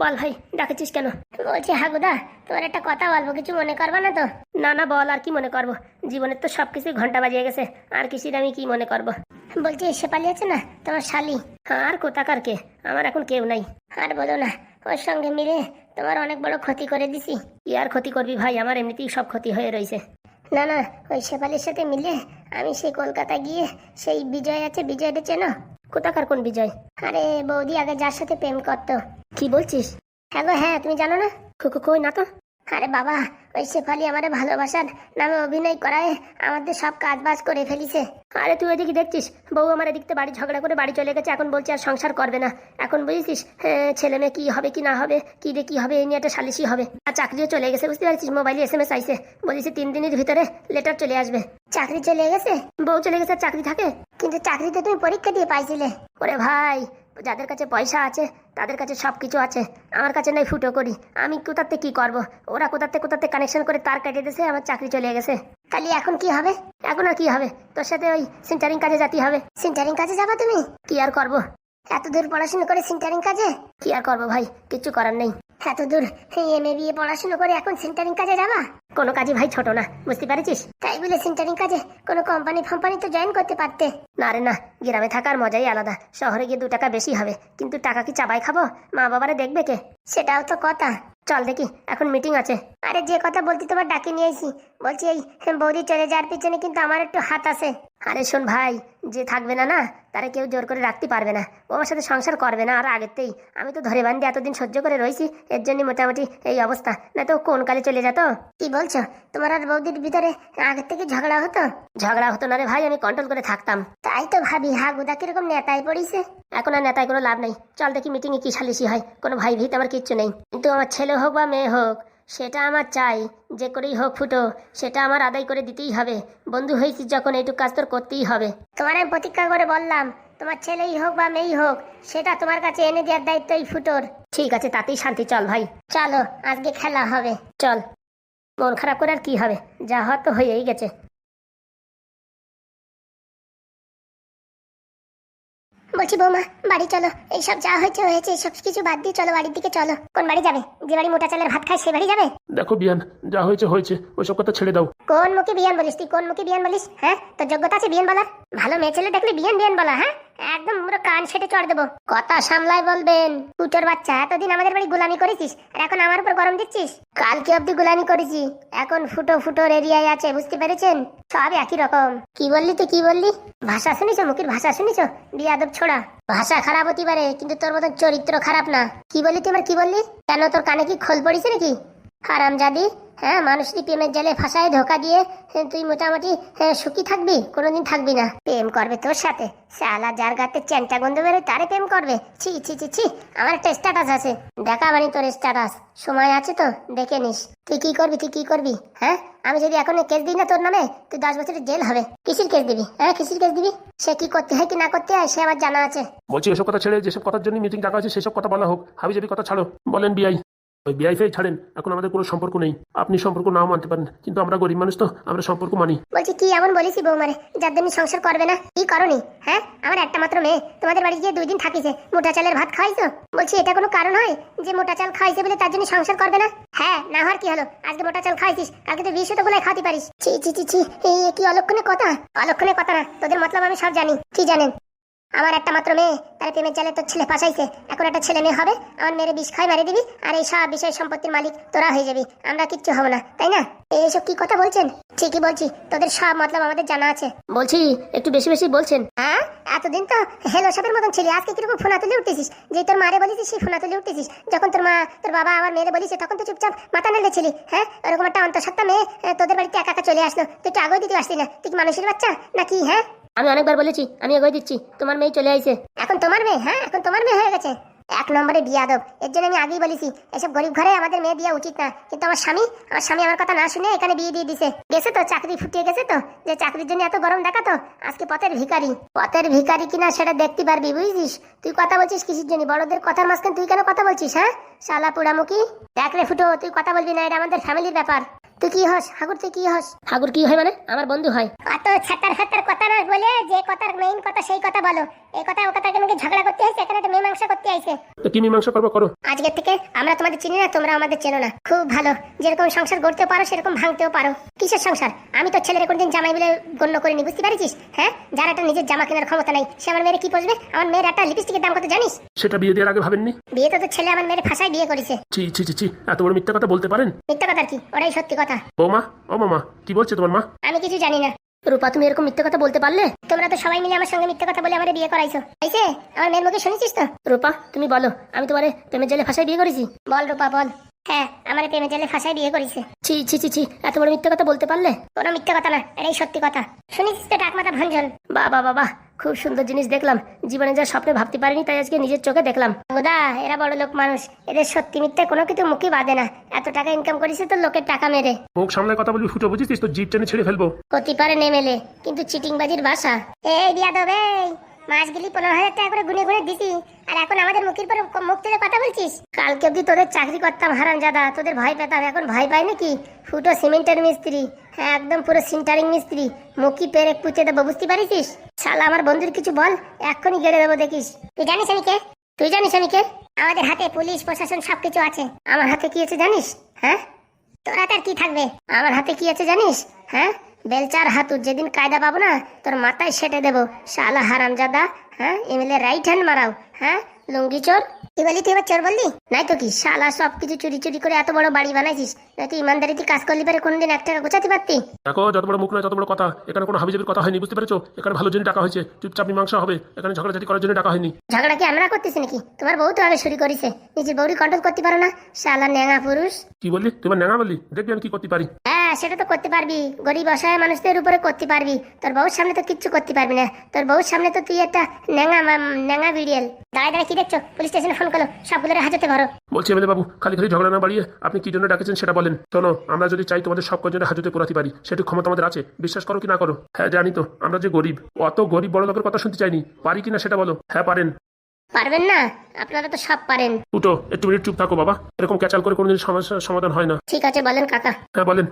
বল ভাই, ডাকেছিস কেন? বলছি হাগুদা তোমার একটা কথা বলব, কিছু মনে করবা না তো? না না, বল, আর কি মনে করব? জীবনের তো সব কিছুই ঘণ্টা বাজিয়ে গেছে, আর কিছুর আমি কি মনে করব? বলছি শেপালি আছে না, তোমার শালি? আর কোথাকার কে? আমার এখন কেউ নাই। আর বলো না, ওর সঙ্গে মিলে তোমার অনেক বড় ক্ষতি করে দিছি। কি আর ক্ষতি করবি ভাই, আমার এমনিতেই সব ক্ষতি হয়ে রয়েছে না না, ওই শেফালির সাথে মিলে আমি সেই কলকাতা গিয়ে সেই বিজয় আছে, বিজয়টা চেনো? কোথাকার কোন বিজয়? আরে, বৌদি আগে যার সাথে প্রেম করতো। কি বলছিস? হ্যাঁ গো হ্যাঁ তুমি জানো না? কো- কো- কই না তো আরে বাবা, ওই শেফালি আমারে ভালোবাসার নামে অভিনয় করায় আমাদের সব কাজ বাজ করে ফেলিছে। আরে তুই ওইদিকে দেখছিস? বউ আমার এদিকতে বাড়ি ঝগড়া করে বাড়ি চলে গেছে, এখন বলছে আর সংসার করবে না। এখন বুঝেছিস ছেলে মেয়ে কি হবে, কি না হবে, কি রে কি হবে, এই নিয়ে একটা সালিশি হবে। আর চাকরিও চলে গেছে, বুঝতে পারছিস? মোবাইলে এস এম এস আইসে বলেছি তিন দিনের ভিতরে লেটার চলে আসবে। চাকরি চলে গেছে? বউ চলে গেছে চাকরি থাকে? কিন্তু চাকরিতে তুমি পরীক্ষা দিয়ে পাইছিলে। ওরে ভাই যাদের কাছে পয়সা আছে, তাদের কাছে সব কিছু আছে। আমার কাছে নাই ফুটো করি। আমি কোথাতে কি করব? ওরা কোথাতে কোথাতে কানেকশন করে তার কেটে দিয়েছে, আমার চাকরি চলে গেছে। তাহলে এখন কি হবে? এখন আর কি হবে? তোর সাথে ওই সেন্টারিং কাজে যেতে হবে। সেন্টারিং কাজে যাবা তুমি? কি আর করব? এত দূর পড়াশোনা করে সেন্টারিং কাজে? কি আর করব ভাই? কিছু করার নেই। এত দূর এম এ বিয়ে পড়াশোনা করে এখন সেন্টারিং কাজে যাবা? কোনো কাজে ভাই ছোট না, বুঝতে পারছিস? তাই বলে সেন্টারিং কাজে কোনো কোম্পানি ফাম্পানি তো জয়েন করতে পারতে। না রে না, গ্রামে থাকার মজাই আলাদা। শহরে গিয়ে দু টাকা বেশি হবে, কিন্তু টাকা কি চাবাই খাব? মা বাবারা দেখবে কে? সেটাও তো কথা। চল দেখি, এখন মিটিং আছে। আরে যে কথা বলতি তোমার ডাকে নিয়ে আইছি বলছি এই বৌদি চলে যাওয়ার পিছনে কিন্তু আমার একটু হাত আছে। আরে শোন ভাই, যে থাকবে না না, তারা কেউ জোর করে রাখতে পারবে না। ও আমার সাথে সংসার করবে না আর আগেতেই আমি তো ধরে বান্ধি এতদিন সহ্য করে রয়েছি এর জন্য মোটামুটি এই অবস্থা। না তো কোন কালে চলে যেত? কি বলছো? তোমার আর বৌদির ভিতরে আগের থেকে ঝগড়া হতো? ঝগড়া হতো না রে ভাই, আমি কন্ট্রোল করে থাকতাম। তাই তো ভাবি হা গুদা কীরকম নেতায় পড়িছে? এখন আর নেতায় কোনো লাভ নেই। চল দেখি মিটিং এ কি সালিশি হয়। কোনো ভাই ভিত আমার কিচ্ছু নেই। কিন্তু আমার ছেলে হোক বা মেয়ে হোক সেটা আমার চাই যে করেই হোক ফুটো সেটা আমার আদায় করে দিতেই হবে। বন্ধু হয়েছি যখন এইটুকু কাজ তোর করতেই হবে। তোমার আমি প্রতীক্ষা করে বললাম তোমার ছেলেই হোক বা মেয়েই হোক সেটা তোমার কাছে এনে দেওয়ার দায়িত্ব এই ফুটোর। ঠিক আছে তাতেই শান্তি চল ভাই। চলো আজকে খেলা হবে। চল। মন খারাপ করে আর কি হবে? যা হওয়ার তো হয়েই গেছে। বলছি বৌমা বাড়ি চলো। এইসব যা হয়েছে হয়েছে সব কিছু বাদ দিয়ে চলো বাড়ির দিকে চলো। কোন বাড়ি যাবে? যে বাড়ি মোটা চালের ভাত খায় সে বাড়ি যাবে? দেখো বিয়ান যা হয়েছে হয়েছে। ওইসব কথা ছেড়ে দাও। কোন মুখে বিয়ান বলিস তুই? কোন মুখে বিয়ান বলিস? হ্যাঁ? তোর যোগ্যতা আছে বিয়ান বলার? ভালো মেয়ে ছেলে দেখলে বিয়ান বিয়ান বলা হ্যাঁ? একদম পুরো কান সেটে চড় দেবো। কথা সামলাই বলবেন। কুটোর বাচ্চা, এতদিন আমাদের বাড়ি গোলামি করেছিস, আর এখন আমার উপর গরম দিচ্ছিস? কালকে অব্দি গোলামি করেছি, এখন ফুটো ফুটোর এরিয়ায় আছে, বুঝতে পেরেছেন? সব একই রকম। কি বললি তুই, কি বললি? ভাষা শুনিছ, মুখের ভাষা শুনিছ? বিয়াদব ছোড়া। ভাষা খারাপ হতে পারে, কিন্তু তোর মতন চরিত্র খারাপ না। কি বললি তুই আমার কি বললি? কেন তোর কানে কি খোল পড়িছে নাকি? হারাম জাদি হ্যাঁ মানুষটি প্রেমের জালে ফাঁসায় ধোকা দিয়ে হ্যাঁ, তুই মোটামুটি হ্যাঁ, সুখী থাকবি কোনোদিন থাকবি না। প্রেম করবে তোর সাথে। শালা যার গাতে চ্যাংটা গন্ধ বেরোয় তারে প্রেম করবে। ছি ছি ছি ছি আমার একটা স্ট্যাটাস আছে। দেখা বানি তোর স্ট্যাটাস সময় আছে তো দেখে নিস। তুই কি করবি তুই কি করবি হ্যাঁ? আমি যদি এখন কেস দিই না তোর নামে তুই দশ বছরের জেল হবে। কিসির কেস দিবি হ্যাঁ কিসির কেস দিবি? সে কি করতে হয় কি না করতে হয় সে আমার জানা আছে। বলছি এসব কথা ছেড়ে যেসব কথার জন্য মিটিং ডাকা আছে সেসব কথা বলা হোক। হাবি যাবি কথা ছাড়ো। বলেন বিআই ওই বিআই ফাই ছাড়েন, এখন আমাদের কোনো সম্পর্ক নেই। আপনি সম্পর্ক নাও মানতে পারেন, কিন্তু আমরা গরিব মানুষ তো, আমরা সম্পর্ক মানি। বলছি, কি এমন বলেছি বৌমারে, যার জন্য সংসার করবে না? কি করনি? হ্যাঁ? আমার একটা মাত্র মেয়ে, তোমাদের বাড়ি গিয়ে দুই দিন থাকিছে, মোটা চালের ভাত খাইছো বলছি, এটা কোনো কারণ হয় যে মোটা চাল খাইছে বলে তার জন্য সংসার করবে না? হ্যাঁ না হওয়ার কি হলো? আজকে মোটা চাল খাইছিস, কালকে তো বিশ তো গুলাই খাওয়াতে পারিস। ছি ছি ছি ছি এই কি অলক্ষণে কথা? অলক্ষণে কথা না, তোদের মতলব আমি সব জানি। কি জানেন? আমার একটা মাত্র মেয়ে, তার প্রেমের জালে তোর ছেলে ফাঁসাইছে। এখন একটা ছেলে মেয়ে হবে, আমার মেয়ের বিষ খাই মারি দিবি, আর এই সব বিষয় সম্পত্তির মালিক তোরা হয়ে যাবি। আমরা কিচ্ছু হব না, তাই না? এইসব কি কথা বলছেন? ঠিকই বলছি, তোদের সব মতলব আমাদের জানা আছে। বলছি, একটু বেশি বেশি বলছেন। হ্যাঁ? এতদিন তো হেলো সাপের মতন ছিলি, আজকে কীরকম ফোনা তুলে উঠতেছিস যে তোর মারে বলেছিস, সেই ফোনা তুলে উঠতেছিস যখন তোর মা, তোর বাবা আমার মেয়েরে বলিস তখন তো চুপচাপ মাথা নেড়ে ছিলি হ্যাঁ? ওরকম একটা অন্তঃসত্ত্বা মেয়ে তোদের বাড়িতে একা একা চলে আসলো। তুই একটু আগেই দিতে আসলি না। তুই কি মানুষের বাচ্চা? নাকি হ্যাঁ? আমি অনেকবার বলেছি, আমি এগোয় দিচ্ছি, তোমার মেয়ে চলে আইছে। এখন তোমার মেয়ে হ্যাঁ এখন তোমার মেয়ে হয়ে গেছে। এক নম্বরে বিয়ে বিয়াদব, এর জন্য আমি আগেই বলেছি, এসব গরিব ঘরে আমাদের মেয়ে দেওয়া উচিত না। কিন্তু আমার স্বামী আমার স্বামী আমার কথা না শুনে এখানে বিয়ে দিয়ে দিছে। গেছে তো, চাকরি ফুটিয়ে গেছে তো, যে চাকরির জন্য এত গরম দেখাতো আজকে পথের ভিখারি। পথের ভিখারি কিনা সেটা দেখতে পারবি, বুঝছিস? তুই কথা বলছিস কিসের জন্য? বড়দের কথার মাঝখানে তুই কেন কথা বলছিস হ্যাঁ? শালা পুড়ামুখী। দেখ রে ফুটো, তুই কথা বলবি না, এটা আমাদের ফ্যামিলির ব্যাপার। তুই কি হস? হাগুর তুই কি হস? হাগুর কি হয় মানে? আমার বন্ধু হয়। অত ছাতার ছাতার কথা না বলে যে কথার মেইন কথা সেই কথা বলো। এই কথা ও কথা কেন ঝগড়া করতে হয়েছে? এখানে একটা মীমাংসা করতে আইছে। তো কি মীমাংসা করব করো। আজকের থেকে আমরা তোমাদের চিনি না তোমরা আমাদের চেনো না। খুব ভালো। যেরকম সংসার গড়তে পারো সেরকম ভাঙতেও পারো। কিসের সংসার? আমি তো ছেলের কোনদিন জামাই বলে গণ্য করিনি বুঝতে পারিস হ্যাঁ? যার একটা নিজের জামা কেনার ক্ষমতা নাই সে আমার মেয়ের কি পড়বে আমার মেয়ের একটা লিপস্টিকের দাম কত জানিস? সেটা বিয়ে দেওয়ার আগে ভাবেননি? বিয়ে তো ছেলে আমার মেয়ের ফাঁসায় বিয়ে করেছে। ছি ছি ছি ছি। এত বড় মিথ্যা কথা বলতে পারেন? মিথ্যা কথা কি? ওটাই সত্যি কথা। বৌমা ও মামা কি বলছে তোমার মা? আমি কিছু জানি না। রূপা তুমি এরকম মিথ্যে কথা বলতে পারলে তোমরা তো সবাই মিলে আমার সঙ্গে মিথ্যে কথা বলে আমার বিয়ে করাইছো। আইছে আমার মেয়ের মুখে শুনেছিস তো? রূপা তুমি বলো আমি তোমার প্রেমের জেলে ফাঁসায় বিয়ে করেছি? বল রূপা বল। হ্যাঁ আমার প্রেমের জেলে ফাঁসায় বিয়ে করেছে। ছি ছি ছি ছি এত বড় মিথ্যে কথা বলতে পারলে? কোনো মিথ্যে কথা না এটাই সত্যি কথা। শুনেছিস তো ডাক মাথা ভঞ্জন বাবা বাবা খুব সুন্দর জিনিস দেখলাম। জীবনে যা স্বপ্নে ভাবতে পারিনি তাই আজকে নিজের চোখে দেখলাম। গোদা এরা বড় লোক মানুষ। এদের সত্যি মিথ্যে কোনো কিছু মুখই বাঁধে না। এত টাকা ইনকাম করেছে তো লোকের টাকা মেরে। মুখ সামলায় কথা বলবি ফুটো বুঝিস তো জিপ টেনে ছেড়ে ফেলব। হতে পারে নেমেলে কিন্তু চিটিংবাজির বাসা। এই বিয়াদব এই! মাসগুলি পনেরো হাজার টাকা করে গুনে গুনে দিছি আর এখন আমাদের মুখের পরে মুখ তুলে কথা বলছিস? কালকে অব্দি তোদের চাকরি করতাম হারাম জাদা তোদের ভয় পেতাম এখন ভয় পাই নাকি? ফুটো সিমেন্টের মিস্ত্রি। হ্যাঁ একদম পুরো সিন্টারিং মিস্ত্রি। মুখি পেরে পুঁতে দেবো বুঝতে পারিস? শালা, আমার বন্ধুর কিছু বল, এক্ষুনি গেড়ে দেবো, দেখিস। তুই জানিস আমি কে? তুই জানিস আমি কে? আমাদের হাতে পুলিশ, প্রশাসন সবকিছু আছে। আমার হাতে কি আছে জানিস? হ্যাঁ? তোর হাতে আর কি থাকবে? আমার হাতে কি আছে জানিস? হ্যাঁ? বেলচার হাতু যেদিন কায়দা পাবো না, তোর মাথায় সেটে দেবো। শালা হারামজাদা হ্যাঁ? এমএলএ রাইট হ্যান্ড মারাও হ্যাঁ? লুঙ্গি চোর? তুই বলি তুই এবার চোর বললি? নাই তো কি শালা সব কিছু চুরি চুরি করে এত বড় বাড়ি বানাইছিস। তুই ইমানদারিতে কাজ করলি পারে কোনদিন এক টাকা গোছাতে পারতি? দেখো যত বড় মুখ নয় তত বড় কথা। এখানে কোনো হাবিজাবির কথা হয়নি বুঝতে পেরেছ? এখানে ভালো জন্য টাকা হয়েছে চুপচাপ মীমাংসা হবে। এখানে ঝগড়াঝাটি করার জন্য টাকা হয়নি। ঝগড়া কি আমরা করতেছি নাকি? তোমার বউ তো আগে শুরু করেছে নিজের বউরি কন্ট্রোল করতে পারো না। শালা ন্যাঙা পুরুষ। কি বললি? তোমার ন্যাঙা বললি? দেখবি আমি কি করতে পারি। হ্যাঁ সেটা তো করতে পারবি। গরিব অসহায় মানুষদের উপরে করতে পারবি। তোর বউর সামনে তো কিচ্ছু করতে পারবি না। তোর বউর সামনে তো তুই একটা ন্যাঙা ন্যাঙা বিড়িয়াল। দাঁড়ায় দাঁড়ায় কি দেখছ? পুলিশ স্টেশনে ফোন করো। সবগুলোর হাজতে ভরো বলছি এমএলএ বাবু খালি খালি ঝগড়া না বাড়িয়ে আপনি কি জন্য ডাকেছেন সেটা বলেন। শোনো আমরা যদি চাই তোমাদের সব কজনের হাজতে পোড়াতে পারি সেটু ক্ষমতা আমাদের আছে। বিশ্বাস করো কি না করো? হ্যাঁ জানি তো আমরা যে গরিব। অত গরিব বড় লোকের কথা শুনতে চাইনি। পারি কিনা সেটা বলো। হ্যাঁ পারেন। পারবেন না? আপনারা তো সব পারেন। উঠো একটু মিনিট চুপ থাকো বাবা। এরকম ক্যাচাল করে কোনোদিন সমস্যার সমাধান হয় না। ঠিক আছে বলেন কাকা। হ্যাঁ বলেন।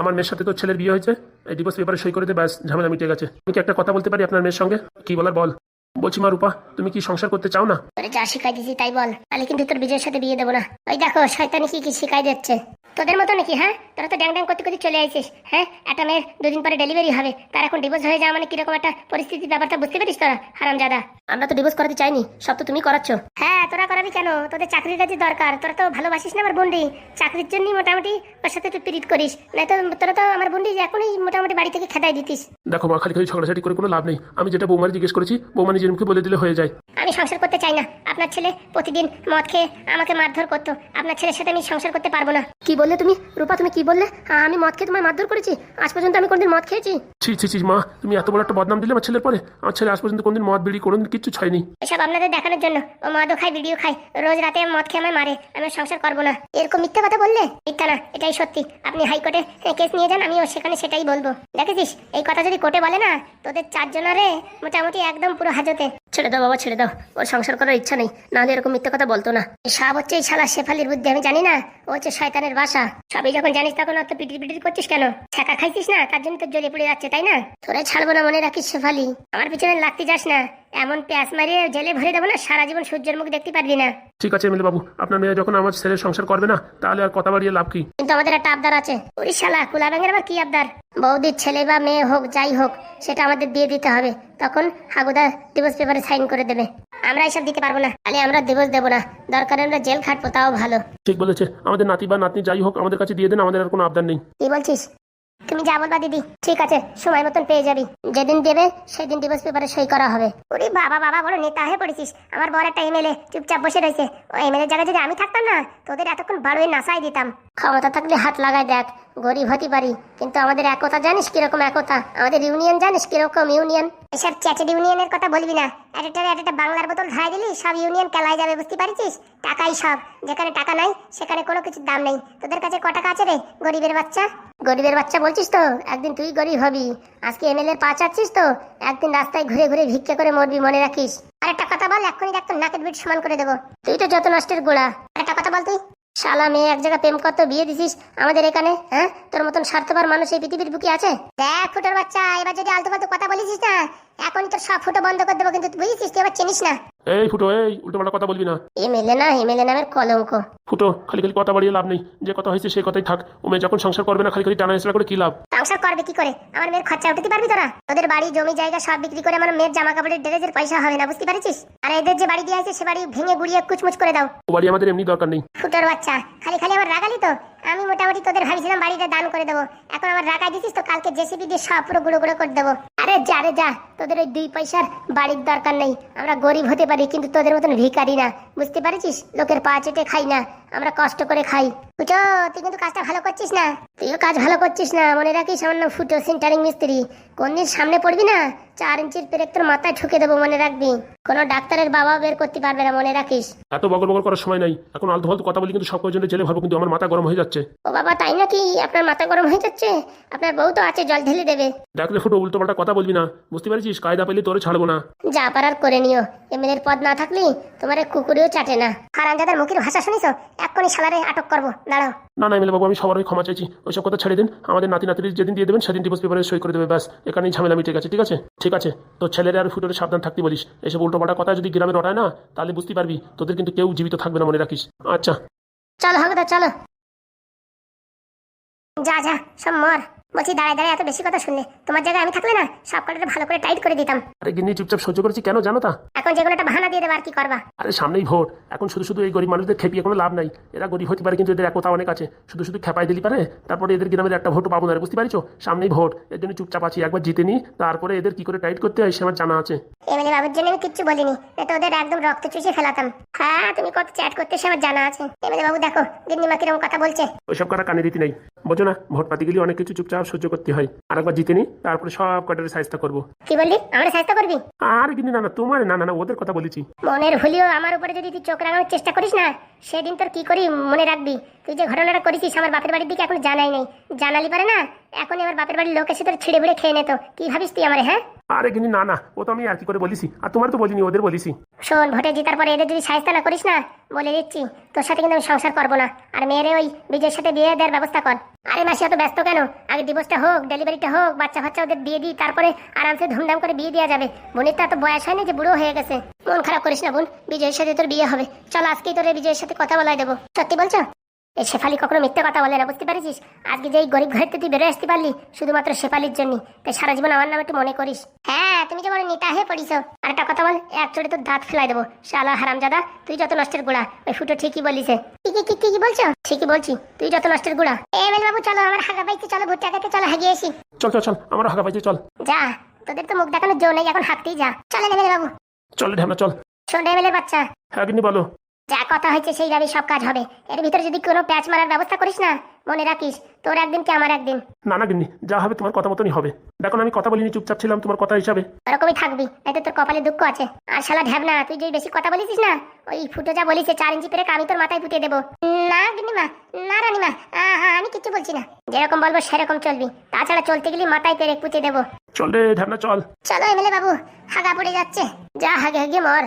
আমার মেয়ের সাথে তো ছেলের বিয়ে হয়েছে? এই ডিভোর্স পেপারে সই করে দিয়ে ব্যাস, ঝামেলা মিটে গেছে। আমি কি একটা কথা বলতে পারি আপনার মেয়ের সঙ্গে? কি বলার, বল। বলছি মা রূপা, তুমি কি সংসার করতে চাও না? তোরে যা শিখাই দিছি তাই বল, তাহলে কিন্তু তোর বিজয়ের সাথে বিয়ে দেবো না। ওই দেখো, শয়তানি কি কি শিখাই দিচ্ছে তোদের মতো নাকি হ্যাঁ? তোরা তো ড্যাং ড্যাং করতে করতে চলে আইছিস হ্যাঁ? একটা মেয়ের দুদিন পরে ডেলিভারি হবে তার এখন ডিভোর্স হয়ে যাওয়া মানে কীরকম একটা পরিস্থিতির ব্যাপারটা বুঝতে পারিস তোরা হারাম জাদা আমরা তো ডিভোর্স করাতে চাইনি সব তো তুমি করাচ্ছ। হ্যাঁ তোরা করাবি কেন? তোদের চাকরির কাজে দরকার তোরা তো ভালোবাসিস না আমার বন্ডি। চাকরির জন্যই মোটামুটি ওর সাথে তুই পিরিত করিস না তো তোরা তো আমার বন্ডি এখনই মোটামুটি বাড়ি থেকে খেদাই দিতিস। দেখো মা খালি খালি ঝগড়াঝাটি করে কোনো লাভ নেই। আমি যেটা বৌমারি জিজ্ঞেস করেছি বৌমা নিজের মুখে বলে দিলে হয়ে যায়। আমি সংসার করতে চাই না। আপনার ছেলে প্রতিদিন মদ খেয়ে আমাকে মারধর করতো। আপনার ছেলের সাথে আমি সংসার করতে পারব না। কি বললে তুমি? রূপা তুমি কি বললে? আমি মদ খেয়ে তোমায় মারধর করেছি। আজ পর্যন্ত আমি কোনদিন মদ খেয়েছি। ছি ছি ছি মা তুমি এত বড় একটা বদনাম দিলে আমার ছেলের পরে। আমার ছেলে আজ পর্যন্ত কোনদিন মদ বিড়ি কোনোদিন কিচ্ছু ছাইনি এসব আপনাদের দেখানোর জন্য। ও মদও খায় ভিডিও খায়। রোজ রাতে মদ খেয়ে আমায় মারে। আমি সংসার করব না। এরকম মিথ্যা কথা বললে? মিথ্যা না এটাই সত্যি। আপনি হাইকোর্টে কেস নিয়ে যান আমিও সেখানে সেটাই বলব। দেখেছিস? এই কথা যদি কোর্টে বলে না তোদের চারজনারে মোটামুটি একদম পুরো হাজতে। ছেড়ে দাও বাবা ছেড়ে দাও। ওর সংসার করার ইচ্ছা নেই। নাহলে এরকম মিথ্যা কথা বলতো না। সাপ হচ্ছে এই শালা শেফালির বুদ্ধি আমি জানি না। ও হচ্ছে শয়তানের বাসা। সবই যখন জানিস তখন অত পিটির পিটির করছিস কেন? ছ্যাঁকা খাইছিস না? তার জন্য তো জ্বলে পড়ে যাচ্ছে তাই না? তোরে ছাড়বো না মনে রাখিস শেফালি। আমার পিছনে লাগতে যাস না। এমন প্যাঁচ মারিয়ে জেলে ভরে দেবো না সারা জীবন সূর্যের মুখ দেখতে পারবি না। ঠিক আছে এমএলএ বাবু আপনার মেয়ে যখন আমার ছেলের সংসার করবে না তাহলে আর কথা বাড়িয়ে লাভ কি? কিন্তু আমাদের একটা আবদার আছে। ওই শালা কুলা ব্যাঙের আবার কি আবদার? বৌদির ছেলে বা মেয়ে হোক যাই হোক সেটা আমাদের দিয়ে দিতে হবে। তখন হাগুদা ডিভোর্স পেপারে সাইন করে দেবে। আমরা এসব দিতে পারব না। তাহলে আমরা ডিভোর্স দেবো না। দরকার আমরা জেল খাটবো তাও ভালো। ঠিক বলেছে। আমাদের নাতি বা নাতনি যাই হোক আমাদের কাছে দিয়ে দেন আমাদের আর কোনো আবদার নেই। কি বলছিস? তুমি যা বলবা দিদি, ঠিক আছে, সময় মতন পেয়ে যাবি। যেদিন দেবে, সেদিন ডিভোর্স পেপারে সই করা হবে। ওরে বাবা বাবা, বড় নেতা হয়ে পড়েছিস। আমার বড় একটা এমএলএ চুপচাপ বসে রয়েছে। ও এমএলএ জায়গায় যদি আমি থাকতাম না, তোদের এতক্ষণ বাড়ুয়ে নাসাই দিতাম। ক্ষমতা থাকলে হাত লাগাই দেখ, গরিব হতে পারি। কিন্তু আমাদের একতা জানিস কীরকম একতা? আমাদের ইউনিয়ন জানিস কীরকম ইউনিয়ন এসব চ্যাচেড ইউনিয়নের কথা বলবি না। একটা একটা বাংলার বোতল ধারাই দিলি, সব ইউনিয়ন কেলায় যাবে, বুঝতে পারছিস? টাকাই সব। যেখানে টাকা নাই, সেখানে কোনো কিছুর দাম নেই। তোদের কাছে ক টাকা আছে রে, গরিবের বাচ্চা? গরিবের বাচ্চা বলছিস তো, একদিন তুই গরিব হবি। আজকে এমএলএ পা চাচ্ছিস তো, একদিন রাস্তায় ঘুরে ঘুরে ভিক্ষা করে মরবি, মনে রাখিস। আর একটা কথা বল, এক্ষুনি দেখ তোর নাকের বিট সমান করে দেবো। তুই তো যত নষ্টের গোড়া। আর একটা কথা বল তুই। শালা মেয়ে, এক জায়গায় প্রেম করতে বিয়ে দিছিস আমাদের এখানে হ্যাঁ? তোর মতন স্বার্থপর মানুষ এই পৃথিবীর বুকে আছে? দেখ ফুটোর বাচ্চা, এবার যদি আলতু ফালতু কথা বলিস না এখন তোর সব ফুটো বন্ধ করে দেবো কিন্তু তুই বুঝেছিস তুই এবার চিনিস না। এই ফুটো এই উল্টো কথা বলবি না। এমএলএ না এমএলএ নামের কলঙ্ক। ফুটো খালি খালি কথা বাড়িয়ে লাভ নেই। যে কথা হয়েছে সেই কথাই থাক। ও মেয়ে যখন সংসার করবে না খালি খালি টানা হেসড়া করে কি লাভ? সংসার করবে কি করে? আমার মেয়ের খরচা উঠাতে পারবি তোরা? তোদের বাড়ি জমি জায়গা সব বিক্রি করে আমার মেয়ের জামা কাপড়ের ড্রেসের পয়সা হবে না বুঝতে পারছিস? আর এদের যে বাড়ি দিয়ে আছে সে বাড়ি ভেঙে গুড়িয়ে কুচমুচ করে দাও। ও বাড়ি আমাদের এমনি দরকার নেই। ফুটোর বাচ্চা খালি খালি আমার রাগালি তো? আমি মোটামুটি তোদের ভাবছিলাম বাড়িটা দান করে দেবো। এখন আমার রাখাই দিছিস তো কালকে জেসিবি দিয়ে সব পুরো গুঁড়ো গুঁড়ো করে দেবো। আরে যা রে যা, তোদের ওই দুই পয়সার বাড়ির দরকার নেই। আমরা গরিব হতে পারি, কিন্তু তোদের মতন ভিকারি না। বুঝতে পারছিস? লোকের পা চেটে খাই না। আমরা কষ্ট করে খাই। ফুটো তুই কিন্তু কাজটা ভালো করছিস না? তুইও কাজ ভালো করছিস না মনে রাখিস নাম ফুটো সেন্টারিং মিস্ত্রি। কোনদিন সামনে পড়বি না? চার ইঞ্চির পেরেক তোর মাথায় ঠুকে দেবো মনে রাখবি। কোনো ডাক্তারের বাবা বের করতে পারবে না মনে রাখিস। এত বগল বগল করার সময় নাই। এখন আলতু ফালতু কথা বলি কিন্তু সব কজনের জেলে ভাবো কিন্তু আমার মাথা গরম হয়ে যাচ্ছে। ও বাবা তাই নাকি? আপনার মাথা গরম হয়ে যাচ্ছে? আপনার বউ তো আছে জল ঢেলে দেবে। ডাকলে ফুটো উল্টো পাল্টা কথা বলবি না। বুঝতে পারছিস? কায়দা পেলে তোরে ছাড়বো না। যা পারার করে নিও। এমএলএর পদ না থাকলে তোমার কুকুরেও চাটে না। হারামজাদার মুখের ভাষা শুনিস এক্ষুনি সালারে আটক করব। দাঁড়াও। না না এমএলএ বাবু আমি সবারই ক্ষমা চাইছি। ওইসব কথা ছেড়ে দিন। আমাদের নাতি নাতির যেদিন দিয়ে দেবেন সেদিন ডিভোর্স পেপারে সই করে দেবে ব্যাস। এখানেই ঝামেলা মিটে গেছে ঠিক আছে? ঠিক আছে। তো ছেলেরা আর ফুটোরে সাবধান থাকতে বলিস। এসব উল্টো পাল্টা কথা যদি গ্রামে রটায় না তাহলে বুঝতে পারবি তোদের কিন্তু কেউ জীবিত থাকবে না মনে রাখিস। আচ্ছা। চলো হাগুদা চলো। যা যা সব মর। বলছি দাঁড়ায় দাঁড়ায় এত বেশি কথা শুনলে। তোমার জায়গায় আমি থাকলে না সব কটাটা ভালো করে টাইট করে দিতাম। আরে গিন্নি চুপচাপ সহ্য করেছি কেন জানো তা? এখন যেগুলো একটা বাহানা দিয়ে দেবো আর কি করবা। আরে সামনেই ভোট। এখন শুধু শুধু এই গরিব মানুষদের খেপিয়ে কোনো লাভ নাই। এরা গরিব হতে পারে কিন্তু এদের একতা অনেক আছে। শুধু শুধু খেপাই দিলি পারে তারপরে এদের গ্রামের একটা ভোট পাবো না বুঝতে পারছ? সামনেই ভোট। এর জন্য চুপচাপ আছি একবার জিতে নি তারপরে এদের কি করে টাইট করতে হয় সে আমার জানা আছে। এমএলএ বাবুর জন্য আমি কিচ্ছু বলিনি এটা ওদের একদম রক্ত চুষে ফেলাতাম। হ্যাঁ তুমি কত চ্যাট করতে সে আমার জানা আছে। এমএলএ বাবু দেখো গিন্নিমা কীরকম কথা বলছে। ওইসব করা কানে রীতি নেই। বোঝো না ভোট পাতি গেলে অনেক কিছু চুপচাপ সহ্য করতে হয়। আর একবার জিতে নি তারপরে সব কটারে সাহায্য করব। কি বললি? আমার সাহিত্য করবি? আর কিন্তু না না তোমার না না না ওদের কথা বলেছি। মনের ভুলিও আমার উপরে যদি তুই চোখ রাঙানোর চেষ্টা করিস না সেদিন তোর কি করি মনে রাখবি? তুই যে ঘটনাটা করেছিস আমার বাপের বাড়ির দিকে এখন জানাই নেই। জানালি পারে না এখন আমার বাপের বাড়ির লোক এসে তোর ছিঁড়ে বুড়ে খেয়ে নেতো কি ভাবিস তুই আমার হ্যাঁ? আরে কিন্তু না না ও তো আমি আর কি করে বলিছি আর তোমার তো বলিনি ওদের বলিছি শোন ভোটে জেতার পরে এদের যদি সাহায্য না করিস না বলে দিচ্ছি তোর সাথে কিন্তু আমি সংসার করব না। আর মেয়েরে ওই বিজয়ের সাথে বিয়ে দেওয়ার ব্যবস্থা কর। আরে মাসি অত ব্যস্ত কেন? আগে ডিভোর্সটা হোক ডেলিভারিটা হোক বাচ্চা ফাচ্চা ওদের দিয়ে দিই তারপরে আরামসে ধুমধাম করে বিয়ে দেওয়া যাবে। বোনের তো এত বয়স হয়নি যে বুড়ো হয়ে গেছে। মন খারাপ করিস না বোন বিজয়ের সাথে তোর বিয়ে হবে। চল আজকেই তোর বিজয়ের সাথে কথা বলাই দেবো। সত্যি বলছো? এই শেফালি কখনো মিথ্যে কথা বলে না বুঝতে পারছিস? আজকে যে এই গরিব ঘরের তুই বেরোয় আসতে পারলি শুধুমাত্র শেফালির জন্য তাই সারা জীবন আমার নামে একটু মনে করিস। হ্যাঁ তুমি যে বড় নেতা হয়ে পড়িস আর একটা কথা বল এক চোটে তোর দাঁত ফেলাই দেবো। শালা হারামজাদা তুই যত নষ্টের গোড়া ওই ফুটো ঠিকই বলিছে। কি কি কি বলছো? ঠিকই বলছি তুই যত নষ্টের গোড়া। এ বেল বাবু চলো আমার হাগা বাইতে চলো ভুট্টা খেতে চলো হাগিয়ে আসি। চল চল চল আমার হাঁকা পাইছে চল। যা তোদের তো মুখ দেখানোর জো নেই এখন হাঁকতেই যা। চলে নেবে বাবু। চল ঢ্যামনা চল। শোন এমএলএ বাচ্চা। হ্যাঁ বলো। যা কথা হয়েছে সেইভাবে সব কাজ হবে। এর ভিতরে যদি কোনো প্যাচ মারার ব্যবস্থা করিস না মনে রাখিস তোর একদিন কি আমার একদিন। না না গিন্নি যা হবে তোমার কথা মতনই হবে। দেখো আমি কথা বলিনি চুপচাপ ছিলাম তোমার কথা হিসাবে। ওরকমই থাকবি নয়তো তোর কপালে দুঃখ আছে। আর শালা ঢ্যাবনা তুই যদি বেশি কথা বলিস না ওই ফুটো যা বলিছে চার ইঞ্চি পেরে আমি তোর মাথায় ফুটিয়ে দেবো। না গিনিমা না রানিমা আহা, আমি কিচ্ছু বলছি না। যেরকম বলব সেরকম চলবি। তাছাড়া চলতে গেলে মাথায় পেরে পুঁতে দেবো। চল রে ঢ্যামনা চল। চলো এমএলএ বাবু হাগা পড়ে যাচ্ছে। যা হাগে হাগে মর।